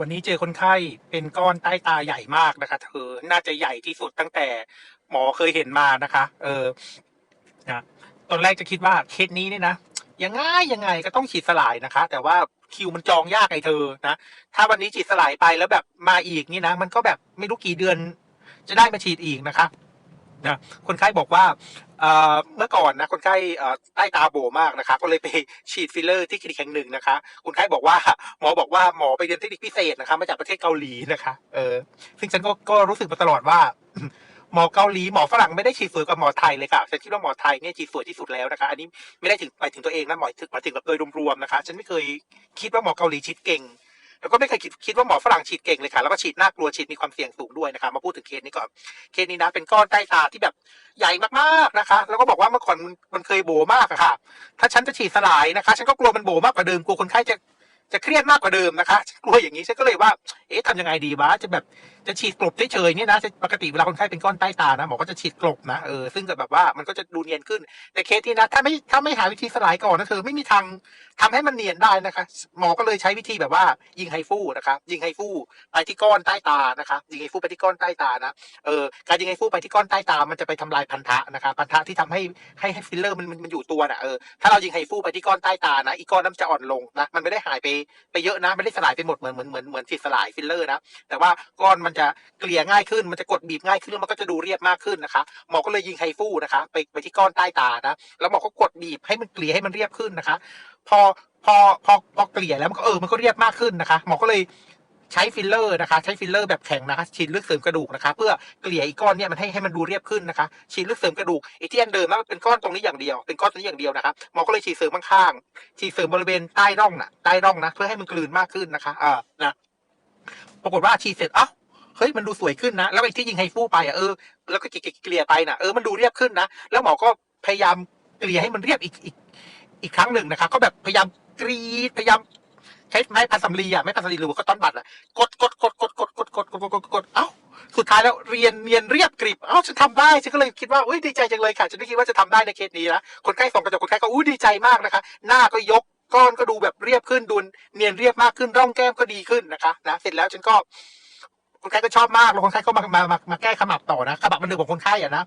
วันนี้เจอคนไข้เป็นก้อนใต้ตาใหญ่มากนะคะ เธอ น่าจะใหญ่ที่สุดตั้งแต่หมอเคยเห็นมานะคะ เออนะตอนแรกจะคิดว่าเคสนี้เนี่ยนะยังไงยังไงก็ต้องฉีดสลายนะคะ แต่ว่าคิวมันจองยากไอ้เธอนะ ถ้าวันนี้ฉีดสลายไปแล้วแบบมาอีกนี่นะ มันก็แบบไม่รู้กี่เดือนจะได้มาฉีดอีกนะคะนะคนไข้บอกว่า เมื่อก่อนนะคนไข่ใต้ตาโบมากนะคะ ก็เลยไปฉีดฟิลเลอร์ที่คลินิกแห่งหนึ่งนะคะ คนไข้บอกว่าหมอบอกว่าหมอไปเรียนเทคนิคพิเศษนะคะมาจากประเทศเกาหลีนะคะเออซึ่งฉันก็ก็รู้สึกมาตลอดว่าหมอเกาหลีหมอฝรั่งไม่ได้ฉีดสวยกว่าหมอไทยเลยค่ะ ฉันคิดว่าหมอไทยเนี่ยฉีดสวยที่สุดแล้วนะคะ อันนี้ไม่ได้ถึงไปถึงตัวเองนะหมอถึงหมายถึงแบบโดยรวมๆนะคะ ฉันไม่เคยคิดว่าหมอเกาหลีฉีดเก่ง แล้วก็ไม่เคยคิดคิดว่าหมอฝรั่งฉีดเก่งเลยค่ะ แล้วก็ฉีดน่ากลัวฉีดมีความเสี่ยงสูงด้วยนะคะ มาพูดถึงเคสนี้ก่อน เคสนี้นะเป็นก้อนใต้ตาที่แบบใหญ่มากๆนะคะ แล้วก็บอกว่าเมื่อก่อนมันเคยโบมากอะค่ะ ถ้าฉันจะฉีดสลายนะคะ ฉันก็กลัวมันโบมากกว่าเดิม กลัวคนไข้จะจะเครียดมากกว่าเดิมนะคะ กลัวอย่างนี้ฉันก็เลยว่า เอ๊ะทำยังไงดีวะจะแบบจะฉีดกลบเฉยๆเนี่ยนะปกติเวลาคนไข้เป็นก้อนใต้ตานะหมอก็จะฉีดกลบนะเออซึ่งก็แบบว่ามันก็จะดูเนียนขึ้น แต่เคสที่นะถ้าไม่ถ้าไม่หาวิธีสลายก่อนนะเธอไม่มีทางทำให้มันเนียนได้นะคะ หมอก็เลยใช้วิธีแบบว่า ยิงไฮฟูนะคะยิงไฮฟูไปที่ก้อนใต้ตานะคะยิงไฮฟูไปที่ก้อนใต้ตานะเออการยิงไฮฟูไปที่ก้อนใต้ตา มันจะไปทำลายพันธะนะคะพันธะที่ทำให้ให้ให้ฟิลเลอร์มันมันอยู่ตัวนะเออถ้าเรายิงไฮฟูไปที่ก้อนใต้ตานะอีกก้อนนั้นจะอ่อนลงนะมันไม่ได้หายไปไปเยอะนะไม่ได้สลายไปหมดเหมือนเหมือนเหมือนเหมือนฉีดสลายฟิลเลอร์นะ แต่ว่าก้อนมันจะเกลี่ยง่ายขึ้น มันจะกดบีบง่ายขึ้นแล้วมันก็จะดูเรียบมากขึ้นนะคะ หมอก็เลยยิงไฮฟูนะคะ ไปไปที่ก้อนใต้ตานะ แล้วหมอก็กดบีบให้มันเกลี่ยให้มันเรียบขึ้นนะคะ พอพอพอพอเกลี่ยแล้วมันก็เออ มันก็เรียบมากขึ้นนะคะ หมอก็เลยใช้ฟิลเลอร์นะคะ ใช้ฟิลเลอร์แบบแข็งนะคะฉีดลึกเสริมกระดูกนะคะ เพื่อเกลี่ยอีกก้อนเนี่ยมันให้ให้มันดูเรียบขึ้นนะคะฉีดลึกเสริมกระดูกไอ้ที่อันเดิมนะมันเป็นก้อนตรงนี้อย่างเดียวเป็นก้อนตรงนี้อย่างเดียวนะคะหมอก็เลยฉีดเสริมข้างๆฉีดเสริมบริเวณใต้ร่องน่ะใต้ร่องนะเพื่อให้มันกลืนมากขึ้นนะคะอ่านะ ปรากฏว่าฉีดเสร็จเอ้าเฮ้ยมันดูสวยขึ้นนะ แล้วไอ้ที่ยิงไฮฟูไปอะเออแล้วก็เกลี่ยไปน่ะเออมันดูเรียบขึ้นนะ แล้วหมอก็พยายามเกลี่ยให้มันเรียบอีกอีกอีกครั้งหนึ่งนะคะก็แบบพยายามกรีดพยายามใช้ไม้พันสำลีอะไม้พันสำลีหรือว่าก็ต้อนบัตรอะกดกดกดกดกดกดกดกดกดกดเอ้าสุดท้ายแล้วเรียนเรียนเรียบกริบเอ้าฉันทำได้ฉันก็เลยคิดว่าอุ้ยดีใจจังเลยค่ะฉันไม่คิดว่าจะทำได้ในเคสนี้นะคนไข้ส่องกระจกคนไข้ก็อุ้ยดีใจมากนะคะ หน้าก็ยก ก้อนก็ดูแบบเรียบขึ้นดูเนียนเรียบมากขึ้นร่องแก้มก็ดีขึ้นนะคะนะเสร็จแล้วฉันก็คนไข้ก็ชอบมากแล้วคนไข้ก็มามามามาแก้ขมับต่อนะขมับมันดิมของคนไข้อะนะ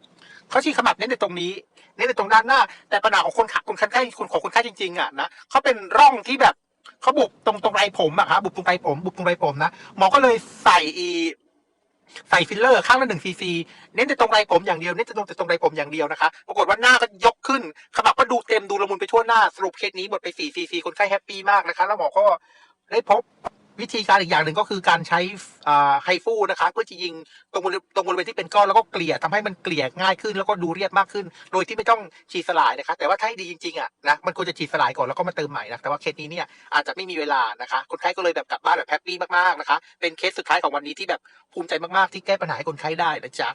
เขาชี้ขมับเน้นในตรงนี้เน้นในตรงด้านหน้า แต่ปัญหาของคนขับคนไข้คนของคนไข้จริงๆอะนะเขาเป็นร่องที่แบบเขาบุบตรงตรงไรผมอะครับบุบตรงไรผม บุบตรงไรผมนะหมอก็เลยใส่อี ใส่ฟิลเลอร์ข้างละหนึ่งซีซีเน้นแต่ตรงไรผมอย่างเดียวเน้นแต่ตรงแต่ตรงไรผมอย่างเดียวนะคะปรากฏว่าหน้าก็ยกขึ้นขมับก็ดูเต็มดูละมุนไปทั่วหน้าสรุปเคสนี้หมดไปสี่ซีซีคนไข้แฮปปี้มากนะคะแล้วหมอก็ได้พบ วิธีการอีกอย่างหนึ่งก็คือการใช้ไฮฟูนะคะเพื่อจะยิงตรงบริตรงบริเวณที่เป็นก้อนแล้วก็เกลี่ยทำให้มันเกลี่ยง่ายขึ้น แล้วก็ดูเรียบมากขึ้น โดยที่ไม่ต้องฉีดสลายนะคะ แต่ว่าถ้าให้ดีจริงๆอะนะมันควรจะฉีดสลายก่อนแล้วก็มาเติมใหม่นะแต่ว่าเคสนี้เนี่ยอาจจะไม่มีเวลานะคะคนไข้ก็เลยแบบกลับบ้านแบบแฮปปี้มากๆนะคะ เป็นเคสสุดท้ายของวันนี้ที่แบบภูมิใจมากๆที่แก้ปัญหาให้คนไข้ได้นะจ๊ะ